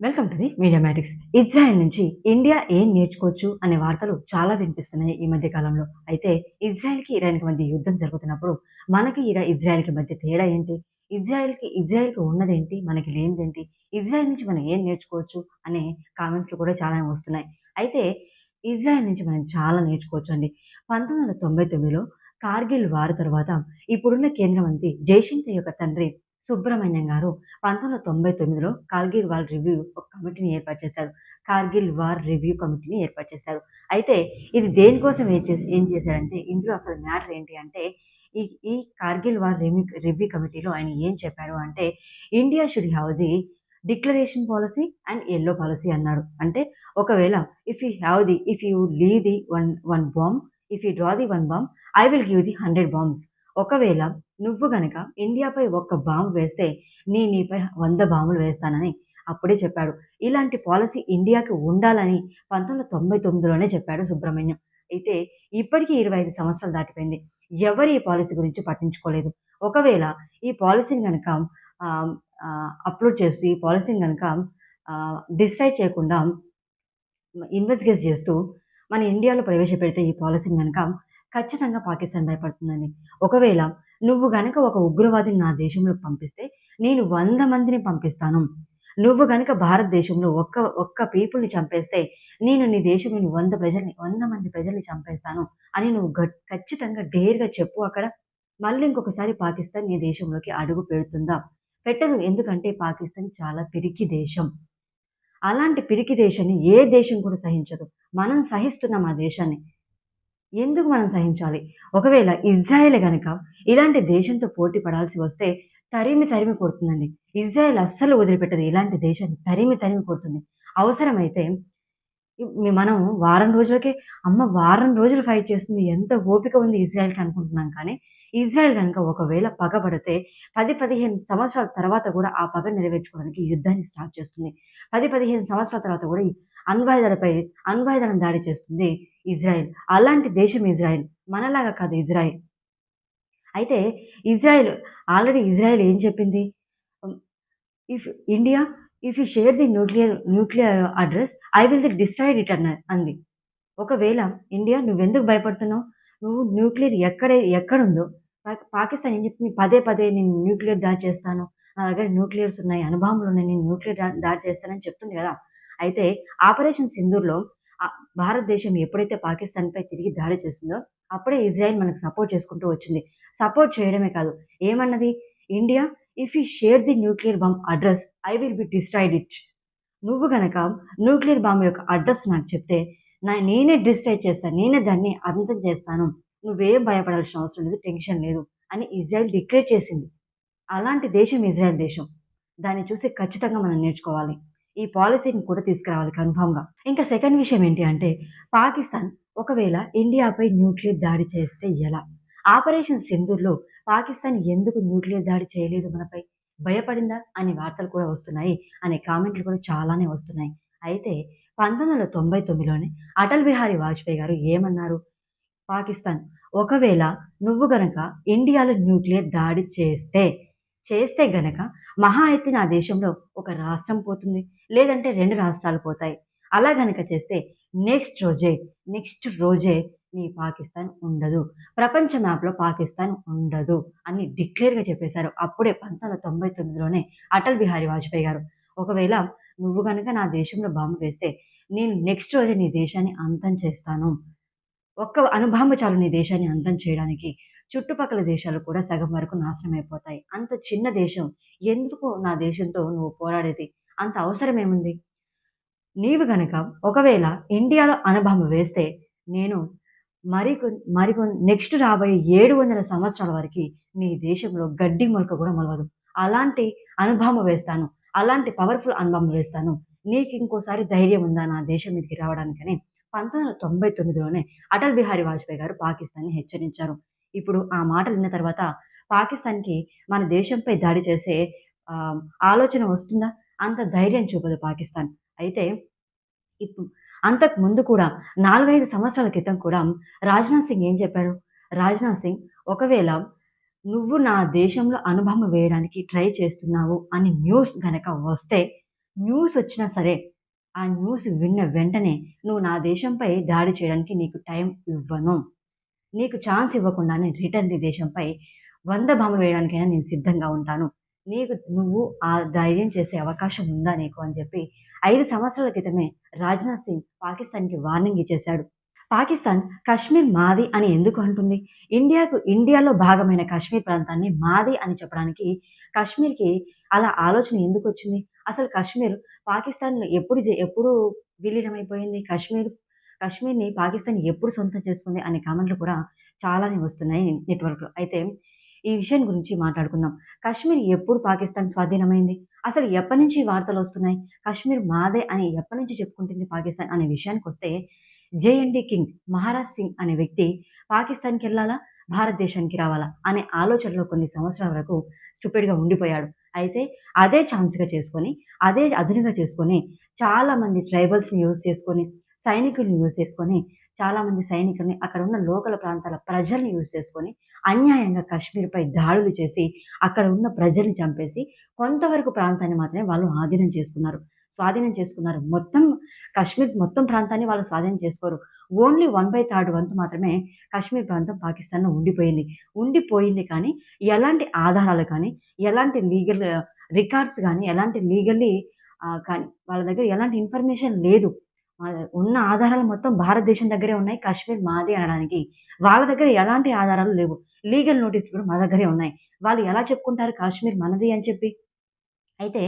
Welcome to the Mediamatics Israel నుంచి India ఏం నేర్చుకోవచ్చు అనే వార్తలు చాలా వినిపిస్తున్నాయి ఈ మధ్య కాలంలో. అయితే ఇజ్రాయెల్కి ఇరాన్కి మధ్య యుద్ధం జరుగుతున్నప్పుడు మనకి ఇరా ఇజ్రాయెల్కి మధ్య తేడా ఏంటి? ఇజ్రాయెల్కి ఇజ్రాయెల్కి ఉన్నదేంటి? మనకి లేనిదేంటి? ఇజ్రాయెల్ నుంచి మనం ఏం నేర్చుకోవచ్చు అనే కామెంట్స్లు కూడా చాలా వస్తున్నాయి. అయితే ఇజ్రాయెల్ నుంచి మనం చాలా నేర్చుకోవచ్చు అండి. పంతొమ్మిది వందల తొంభై తొమ్మిదిలో కార్గిల్ వారు తర్వాత ఇప్పుడున్న కేంద్ర మంత్రి జయశంకర్ యొక్క తండ్రి సుబ్రహ్మణ్యం గారు పంతొమ్మిది వందల తొంభై తొమ్మిదిలో కార్గిల్ వార్ రివ్యూ ఒక కమిటీని ఏర్పాటు చేశారు. కార్గిల్ వార్ రివ్యూ కమిటీని ఏర్పాటు చేశారు. అయితే ఇది దేనికోసం ఏం చేసి ఏం చేశారంటే ఇందులో అసలు మ్యాటర్ ఏంటి అంటే ఈ ఈ కార్గిల్ వార్ రివ్యూ రివ్యూ కమిటీలో ఆయన ఏం చెప్పారు అంటే India should have the declaration policy and yellow policy అన్నాడు అంటే ఒకవేళ if you have the if you leave the one one bomb if you draw the one bomb I will give the hundred bombs. ఒకవేళ నువ్వు గనక ఇండియాపై ఒక్క bomb వేస్తే నీ నీపై వంద బాంబులు వేస్తానని అప్పుడే చెప్పాడు. ఇలాంటి పాలసీ ఇండియాకి ఉండాలని పంతొమ్మిది వందల తొంభై తొమ్మిదిలోనే చెప్పాడు సుబ్రహ్మణ్యం. అయితే ఇప్పటికీ ఇరవై ఐదు సంవత్సరాలు దాటిపోయింది. ఎవరు ఈ పాలసీ గురించి పట్టించుకోలేదు. ఒకవేళ ఈ పాలసీని కనుక అప్లోడ్ చేస్తూ ఈ పాలసీని కనుక డిసైడ్ చేయకుండా ఇన్వెస్టిగేట్ చేస్తూ మన ఇండియాలో ప్రవేశపెడితే ఈ పాలసీని కనుక ఖచ్చితంగా పాకిస్తాన్ భయపడుతుందని. ఒకవేళ నువ్వు గనక ఒక ఉగ్రవాదిని నా దేశంలో పంపిస్తే నేను వంద మందిని పంపిస్తాను. నువ్వు గనక భారతదేశంలో ఒక్క ఒక్క పీపుల్ని చంపేస్తే నేను నీ దేశంలోని వంద ప్రజల్ని వంద మంది ప్రజల్ని చంపేస్తాను అని నువ్వు ఖచ్చితంగా డేర్గా చెప్పు. అక్కడ మళ్ళీ ఇంకొకసారి పాకిస్తాన్ నీ దేశంలోకి అడుగు పెడుతుందా? పెట్టదు ఎందుకంటే పాకిస్తాన్ చాలా పిరికి దేశం. అలాంటి పిరికి దేశాన్ని ఏ దేశం కూడా సహించదు. మనం సహిస్తున్నాం ఆ దేశాన్ని. ఎందుకు మనం సహించాలి? ఒకవేళ ఇజ్రాయెల్ గనక ఇలాంటి దేశంతో పోటీ పడాల్సి వస్తే తరిమి తరిమి కొడుతుందండి. ఇజ్రాయెల్ అస్సలు వదిలిపెట్టదు. ఇలాంటి దేశాన్ని తరిమి తరిమి కొడుతుంది. అవసరమైతే మనం వారం రోజులకే అమ్మ వారం రోజులు ఫైట్ చేస్తుంది. ఎంత ఓపిక ఉంది ఇజ్రాయెల్కి అనుకుంటున్నాం కానీ ఇజ్రాయెల్ కనుక ఒకవేళ పగబడితే పది పదిహేను సంవత్సరాల తర్వాత కూడా ఆ పగ నెరవేర్చుకోవడానికి యుద్ధాన్ని స్టార్ట్ చేస్తుంది. పది పదిహేను సంవత్సరాల తర్వాత కూడా అణ్వాయుధాలపై అణ్వాయుధాలను దాడి చేస్తుంది ఇజ్రాయెల్. అలాంటి దేశం ఇజ్రాయెల్. మనలాగా కాదు ఇజ్రాయెల్. అయితే ఇజ్రాయెల్ ఆల్రెడీ ఇజ్రాయెల్ ఏం చెప్పింది? If India if you share the nuclear nuclear address I will the destroyed it అన్న అంది. ఒకవేళ ఇండియా నువ్వెందుకు భయపడుతున్నావు? నువ్వు న్యూక్లియర్ ఎక్కడ ఎక్కడుందో? పాకిస్తాన్ ఏం చెప్పింది పదే పదే నేను న్యూక్లియర్ దాడి చేస్తాను. నా దగ్గర న్యూక్లియర్స్ ఉన్నాయి. అనుభవంలో ఉన్నాయి నేను న్యూక్లియర్ దాడి చేస్తానని చెప్తుంది కదా. అయితే ఆపరేషన్ సింధూర్లో భారతదేశం ఎప్పుడైతే పాకిస్తాన్పై తిరిగి దాడి చేస్తుందో అప్పుడే ఇజ్రాయెల్ మనకు సపోర్ట్ చేసుకుంటూ వచ్చింది. సపోర్ట్ చేయడమే కాదు. ఏమన్నది? India if you share the nuclear bomb address I will be destroyed it నువ్వు గనక న్యూక్లియర్ బాంబ్ యొక్క అడ్రస్ నాకు చెప్తే నా నేనే డిస్ట్రాయిడ్ చేస్తాను నేనే దాన్ని అంతం చేస్తాను. నువ్వేం భయపడాల్సిన అవసరం లేదు టెన్షన్ లేదు అని ఇజ్రాయెల్ డిక్లేర్ చేసింది. అలాంటి దేశం ఇజ్రాయెల్ దేశం. దాన్ని చూసి ఖచ్చితంగా మనం నేర్చుకోవాలి. ఈ పాలసీని కూడా తీసుకురావాలి కన్ఫామ్గా ఇంకా సెకండ్ విషయం ఏంటి అంటే పాకిస్తాన్ ఒకవేళ ఇండియాపై న్యూక్లియర్ దాడి చేస్తే ఎలా? ఆపరేషన్ సింధూర్లో పాకిస్తాన్ ఎందుకు న్యూక్లియర్ దాడి చేయలేదు మనపై? భయపడిందా? అనే వార్తలు కూడా వస్తున్నాయి. అనే కామెంట్లు కూడా చాలానే వస్తున్నాయి. అయితే పంతొమ్మిది వందల తొంభై తొమ్మిదిలోనే అటల్ బిహారీ వాజ్పేయి గారు ఏమన్నారు? పాకిస్తాన్ ఒకవేళ నువ్వు గనక ఇండియాలో న్యూక్లియర్ దాడి చేస్తే చేస్తే గనక మహా అయితే నా దేశంలో ఒక రాష్ట్రం పోతుంది. లేదంటే రెండు రాష్ట్రాలు పోతాయి. అలా గనక చేస్తే నెక్స్ట్ రోజే నెక్స్ట్ రోజే నీ పాకిస్తాన్ ఉండదు. ప్రపంచ మ్యాప్లో పాకిస్తాన్ ఉండదు అని డిక్లేర్గా చెప్పేశారు. అప్పుడే పంతొమ్మిది వందల తొంభై తొమ్మిదిలోనే అటల్ బిహారీ వాజ్పేయి గారు. ఒకవేళ నువ్వు కనుక నా దేశంలో బాంబు వేస్తే నేను నెక్స్ట్ రోజే నీ దేశాన్ని అంతం చేస్తాను. ఒక్క అనుభాంబ చాలు నీ దేశాన్ని అంతం చేయడానికి. చుట్టుపక్కల దేశాలు కూడా సగం వరకు నాశనం అయిపోతాయి. అంత చిన్న దేశం ఎందుకు నా దేశంతో నువ్వు పోరాడేది? అంత అవసరం ఏముంది? నీవు గనక ఒకవేళ ఇండియాలో అనుభవం వేస్తే నేను మరికొ మరికొ నెక్స్ట్ రాబోయే ఏడు వందల సంవత్సరాల వరకు నీ దేశంలో గడ్డి మొలక కూడా మొలవదు. అలాంటి అనుభవం వేస్తాను. అలాంటి పవర్ఫుల్ అనుభవం వేస్తాను. నీకు ఇంకోసారి ధైర్యం ఉందా నా దేశం మీదకి రావడానికని? పంతొమ్మిది వందల తొంభై తొమ్మిదిలోనే అటల్ బిహారీ వాజ్పేయి గారు పాకిస్తాన్ని హెచ్చరించారు. ఇప్పుడు ఆ మాటలు విన్న తర్వాత పాకిస్తాన్కి మన దేశంపై దాడి చేసే ఆలోచన వస్తుందా? అంత ధైర్యం చూపదు పాకిస్తాన్. అయితే ఇప్పుడు అంతకు ముందు కూడా నాలుగైదు సంవత్సరాల క్రితం కూడా రాజ్నాథ్ సింగ్ ఏం చెప్పారు రాజ్నాథ్ సింగ్ ఒకవేళ నువ్వు నా దేశంలో అనుభవం వేయడానికి ట్రై చేస్తున్నావు అని న్యూస్ గనక వస్తే న్యూస్ వచ్చినా సరే, ఆ న్యూస్ విన్న వెంటనే నువ్వు నా దేశంపై దాడి చేయడానికి నీకు టైం ఇవ్వను. నీకు ఛాన్స్ ఇవ్వకుండానే రిటర్న్ నీ దేశంపై వంద బాంబులు వేయడానికైనా నేను సిద్ధంగా ఉంటాను. నీకు నువ్వు ఆ ధైర్యం చేసే అవకాశం ఉందా నీకు అని చెప్పి ఐదు సంవత్సరాల క్రితమే రాజ్‌నాథ్ సింగ్ పాకిస్తాన్‌కి వార్నింగ్ ఇచ్చేశాడు. పాకిస్తాన్ కశ్మీర్ మాది అని ఎందుకు అంటుంది? ఇండియాకు ఇండియాలో భాగమైన కశ్మీర్ ప్రాంతాన్ని మాది అని చెప్పడానికి కశ్మీర్‌కి అలా ఆలోచన ఎందుకు వచ్చింది అసలు కశ్మీర్ పాకిస్తాన్‌లో ఎప్పుడు ఎప్పుడు విలీనమైపోయింది? కశ్మీర్ కశ్మీర్‌ని పాకిస్తాన్ ఎప్పుడు సొంతం చేసుకుంది? అనే కామెంట్‌లు కూడా చాలానే వస్తున్నాయి నెట్‌వర్క్‌లో. అయితే ఈ విషయం గురించి మాట్లాడుకుందాం. కశ్మీర్ ఎప్పుడు పాకిస్తాన్ స్వాధీనమైంది? అసలు ఎప్పటి నుంచి వార్తలు వస్తున్నాయి కశ్మీర్ మాదే అని ఎప్పటి నుంచి చెప్పుకుంటుంది పాకిస్తాన్ అనే విషయానికి వస్తే జేఎండి కింగ్ మహారాజ్ సింగ్ అనే వ్యక్తి పాకిస్తాన్కి వెళ్ళాలా భారతదేశానికి రావాలా? అనే ఆలోచనలో కొన్ని సంవత్సరాల వరకు స్టూపిడ్‌గా ఉండిపోయాడు. అయితే అదే ఛాన్స్‌గా చేసుకొని, అదే అదునుగా చేసుకొని చాలామంది ట్రైబల్స్‌ని యూజ్ చేసుకొని, సైనికుల్ని యూజ్ చేసుకొని, చాలామంది సైనికుల్ని అక్కడున్న లోకల్ ప్రాంతాల ప్రజల్ని యూజ్ చేసుకొని, అన్యాయంగా కాశ్మీర్పై దాడులు చేసి, అక్కడ ఉన్న ప్రజల్ని చంపేసి, కొంతవరకు ప్రాంతాన్ని మాత్రమే వాళ్ళు ఆధీనం చేసుకున్నారు. స్వాధీనం చేసుకున్నారు. మొత్తం కాశ్మీర్ మొత్తం ప్రాంతాన్ని వాళ్ళు స్వాధీనం చేసుకోరు. ఓన్లీ 1/3 వంతు మాత్రమే కాశ్మీర్ ప్రాంతం పాకిస్తాన్‌లో ఉండిపోయింది. ఉండిపోయింది కానీ, ఎలాంటి ఆధారాలు కానీ, ఎలాంటి లీగల్ రికార్డ్స్ కానీ ఎలాంటి లీగల్లీ కానీ వాళ్ళ దగ్గర ఎలాంటి ఇన్ఫర్మేషన్ లేదు. ఉన్న ఆధారాలు మొత్తం భారతదేశం దగ్గరే ఉన్నాయి. కాశ్మీర్ మాది అనడానికి. వాళ్ళ దగ్గర ఎలాంటి ఆధారాలు లేవు. లీగల్ నోటీస్ కూడా మన దగ్గరే ఉన్నాయి. వాళ్ళు ఎలా చెప్పుకుంటారు కాశ్మీర్ మనది అని చెప్పి? అయితే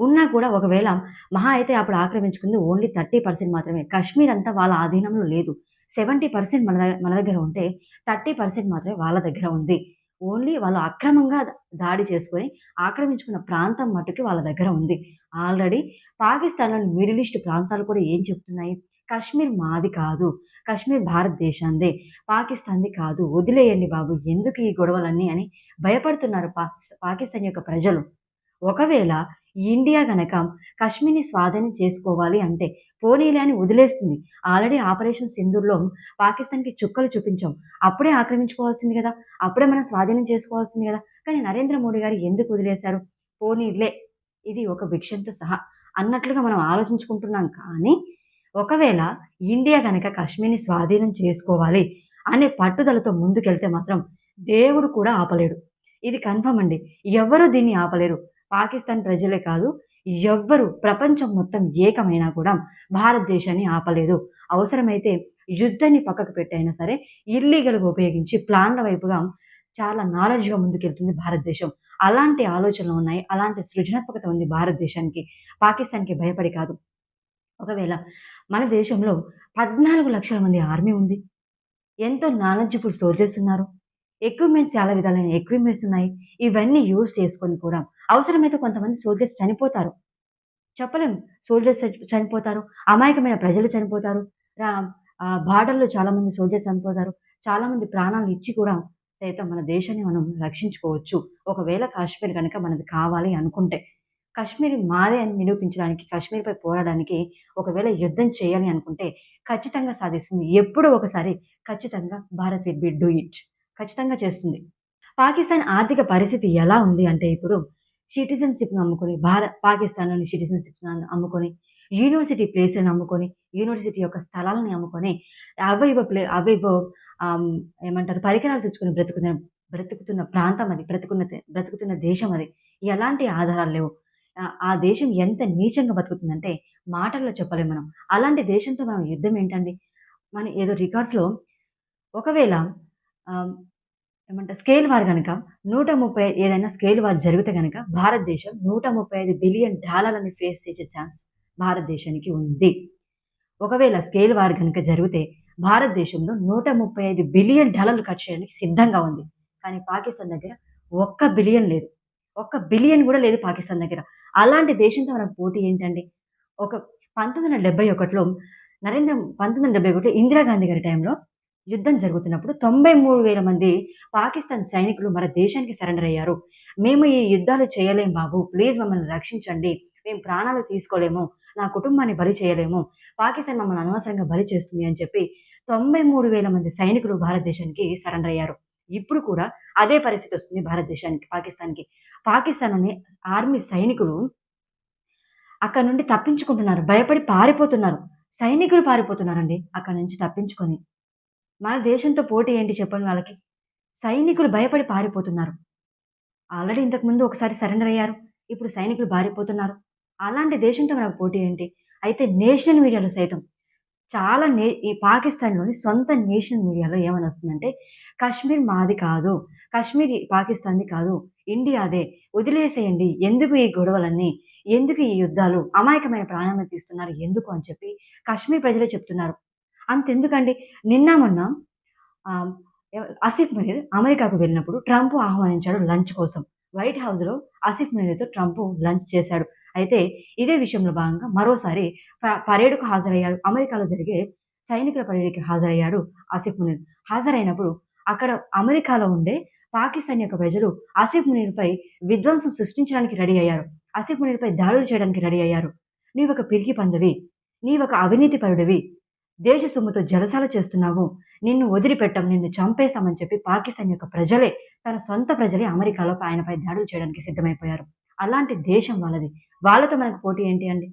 ఉన్నా కూడా ఒకవేళ మహా అయితే అప్పుడు ఆక్రమించుకుంది ఓన్లీ 30% మాత్రమే. కాశ్మీర్ అంతా వాళ్ళ ఆధీనంలో లేదు. 70% మన మన దగ్గర ఉంటే 30% మాత్రమే వాళ్ళ దగ్గర ఉంది. ఓన్లీ వాళ్ళు అక్రమంగా దాడి చేసుకొని ఆక్రమించుకున్న ప్రాంతం మట్టుకు వాళ్ళ దగ్గర ఉంది. ఆల్రెడీ పాకిస్తాన్‌లోని మిడిల్ ఈస్ట్ ప్రాంతాలు కూడా ఏం చెప్తున్నాయి? కశ్మీర్ మాది కాదు. కశ్మీర్ భారతదేశాందే పాకిస్తాన్‌ది కాదు. వదిలేయండి బాబు. ఎందుకు ఈ గొడవలన్నీ అని భయపడుతున్నారు పాకిస్తాన్ యొక్క ప్రజలు. ఒకవేళ ఇండియా గనక కశ్మీర్‌ని స్వాధీనం చేసుకోవాలి అంటే, పోనీలే అని వదిలేస్తుంది. ఆల్రెడీ ఆపరేషన్ సింధూర్‌లో పాకిస్తాన్‌కి చుక్కలు చూపించాం. అప్పుడే ఆక్రమించుకోవాల్సింది కదా అప్పుడే మనం స్వాధీనం చేసుకోవాల్సింది కదా కానీ నరేంద్ర మోడీ గారు ఎందుకు వదిలేశారు? పోనీలే ఇది ఒక భిక్షంతో సహా అన్నట్లుగా మనం ఆలోచించుకుంటున్నాం కానీ, ఒకవేళ ఇండియా కనుక కశ్మీర్‌ని స్వాధీనం చేసుకోవాలి అనే పట్టుదలతో ముందుకెళ్తే మాత్రం దేవుడు కూడా ఆపలేడు. ఇది కన్ఫర్మ్ అండి. ఎవ్వరు దీన్ని ఆపలేరు. పాకిస్తాన్ ప్రజలే కాదు, ఎవ్వరు ప్రపంచం మొత్తం ఏకమైనా కూడా భారతదేశాన్ని ఆపలేదు. అవసరమైతే యుద్ధాన్ని పక్కకు పెట్టైనా సరే, ఇల్లీగల్‌గా ఉపయోగించి ప్లాన్ల వైపుగా చాలా నాలెడ్జ్‌గా ముందుకెళ్తుంది భారతదేశం. అలాంటి ఆలోచనలు ఉన్నాయి. అలాంటి సృజనాత్మకత ఉంది భారతదేశానికి. పాకిస్తాన్‌కి భయపడి కాదు. ఒకవేళ మన దేశంలో 14,00,000 మంది ఆర్మీ ఉంది. ఎంతో నాలెడ్జబుల్ సోల్జర్స్ ఉన్నారు. ఎక్విప్‌మెంట్స్ చాలా విధాలైన ఎక్విప్‌మెంట్స్ ఉన్నాయి. ఇవన్నీ యూజ్ చేసుకొని కూడా అవసరమైతే కొంతమంది సోల్జర్స్ చనిపోతారు. చెప్పలేం. సోల్జర్స్ చనిపోతారు. అమాయకమైన ప్రజలు చనిపోతారు. రా బార్డర్‌లో చాలామంది సోల్జర్స్ చనిపోతారు. చాలామంది ప్రాణాలు ఇచ్చి కూడా సైతం మన దేశాన్ని మనం రక్షించుకోవచ్చు. ఒకవేళ కాశ్మీర్ కనుక మనది కావాలి అనుకుంటే. కాశ్మీర్ మాదే అని నిరూపించడానికి, కాశ్మీర్పై పోరాడానికి ఒకవేళ యుద్ధం చేయాలి అనుకుంటే ఖచ్చితంగా సాధిస్తుంది. ఎప్పుడో ఒకసారి ఖచ్చితంగా Bharat will be do it. ఖచ్చితంగా చేస్తుంది. పాకిస్తాన్ ఆర్థిక పరిస్థితి ఎలా ఉంది అంటే ఇప్పుడు సిటిజన్షిప్ను అమ్ముకొని భారత్ పాకిస్తాన్‌లోని సిటిజన్షిప్ను అమ్ముకొని, యూనివర్సిటీ ప్లేస్‌లను అమ్ముకొని, యూనివర్సిటీ యొక్క స్థలాలని అమ్ముకొని, అవయవ ప్లే అవయవ ఏమంటారు పరికరాలు తెచ్చుకొని బ్రతుకుతున్న బ్రతుకుతున్న ప్రాంతం అది. బ్రతుకున్న బ్రతుకుతున్న దేశం అది. ఎలాంటి ఆధారాలు లేవు. ఆ దేశం ఎంత నీచంగా బతుకుతుందంటే మాటల్లో చెప్పలేము మనం. అలాంటి దేశంతో మనం యుద్ధం ఏంటండి? మన ఏదో రికార్డ్స్‌లో ఒకవేళ ఏమంటారు స్కేల్ వార్ గనక 130 ఏదైనా స్కేల్ వార్ జరిగితే కనుక భారతదేశం 135 బిలియన్ డాలర్లని ఫేస్ చేసే ఛాన్స్ భారతదేశానికి ఉంది. ఒకవేళ స్కేల్ వార్ కనుక జరిగితే భారతదేశంలో 135 బిలియన్ డాలర్లు ఖర్చు చేయడానికి సిద్ధంగా ఉంది. కానీ పాకిస్తాన్ దగ్గర ఒక్క బిలియన్ లేదు. ఒక్క బిలియన్ కూడా లేదు పాకిస్తాన్ దగ్గర. అలాంటి దేశంతో మనకు పోటీ ఏంటండి? ఒక 1971లో నరేంద్ర 1971లో ఇందిరాగాంధీ గారి టైంలో యుద్ధం జరుగుతున్నప్పుడు 93,000 మంది పాకిస్తాన్ సైనికులు మన దేశానికి సరెండర్ అయ్యారు. మేము ఈ యుద్ధాలు చేయలేం బాబు. ప్లీజ్ మమ్మల్ని రక్షించండి. మేము ప్రాణాలు తీసుకోలేము. నా కుటుంబాన్ని బలి చేయలేము. పాకిస్తాన్ మమ్మల్ని అనవసరంగా బలి చేస్తుంది అని చెప్పి 93,000 మంది సైనికులు భారతదేశానికి సరెండర్ అయ్యారు. ఇప్పుడు కూడా అదే పరిస్థితి వస్తుంది భారతదేశానికి, పాకిస్తాన్‌కి. పాకిస్తాన్‌లోని ఆర్మీ సైనికులు అక్కడి నుండి తప్పించుకుంటున్నారు. భయపడి పారిపోతున్నారు. సైనికులు పారిపోతున్నారండి అక్కడ నుంచి తప్పించుకొని. మన దేశంతో పోటీ ఏంటి చెప్పండి వాళ్ళకి? సైనికులు భయపడి పారిపోతున్నారు. ఆల్రెడీ ఇంతకుముందు ఒకసారి సరెండర్ అయ్యారు. ఇప్పుడు సైనికులు పారిపోతున్నారు. అలాంటి దేశంతో మనకు పోటీ ఏంటి? అయితే నేషనల్ మీడియాలో సైతం చాలా నే ఈ పాకిస్తాన్‌లోని సొంత నేషనల్ మీడియాలో ఏమని వస్తుందంటే, కాశ్మీర్ మాది కాదు. కాశ్మీర్ పాకిస్తాన్‌ది కాదు. ఇండియాదే. వదిలేసేయండి. ఎందుకు ఈ గొడవలన్నీ? ఎందుకు ఈ యుద్ధాలు? అమాయకమైన ప్రాణాలను తీస్తున్నారు ఎందుకు?" అని చెప్పి కాశ్మీర్ ప్రజలే చెప్తున్నారు. అంతెందుకండి నిన్న మొన్న ఆహ్, ఆసిఫ్ మునీర్ అమెరికాకు వెళ్ళినప్పుడు ట్రంప్ ఆహ్వానించాడు లంచ్ కోసం. వైట్ హౌస్‌లో ఆసిఫ్ మునీర్‌తో ట్రంప్ లంచ్ చేశాడు. అయితే ఇదే విషయంలో భాగంగా మరోసారి ప పరేడ్‌కు హాజరయ్యాడు. అమెరికాలో జరిగే సైనికుల పరేడ్‌కి హాజరయ్యాడు ఆసిఫ్ మునీర్. హాజరైనప్పుడు అక్కడ అమెరికాలో ఉండే పాకిస్తాన్ యొక్క ప్రజలు ఆసిఫ్ మునీర్‌పై విధ్వంసం సృష్టించడానికి రెడీ అయ్యారు. ఆసిఫ్ మునీర్‌పై దాడులు చేయడానికి రెడీ అయ్యారు. "నీవొక పిరికి నీ నీవొక అవినీతి పరుడివి. దేశ సొమ్ముతో జలసాల చేస్తున్నావు. నిన్ను వదిలిపెట్టం. నిన్ను చంపేస్తామని చెప్పి పాకిస్తాన్ యొక్క ప్రజలే తన సొంత ప్రజలే అమెరికాలో ఆయనపై దాడులు చేయడానికి సిద్ధమైపోయారు. అలాంటి దేశం వాళ్ళది. వాళ్ళతో మనకు పోటీ ఏంటి అండి?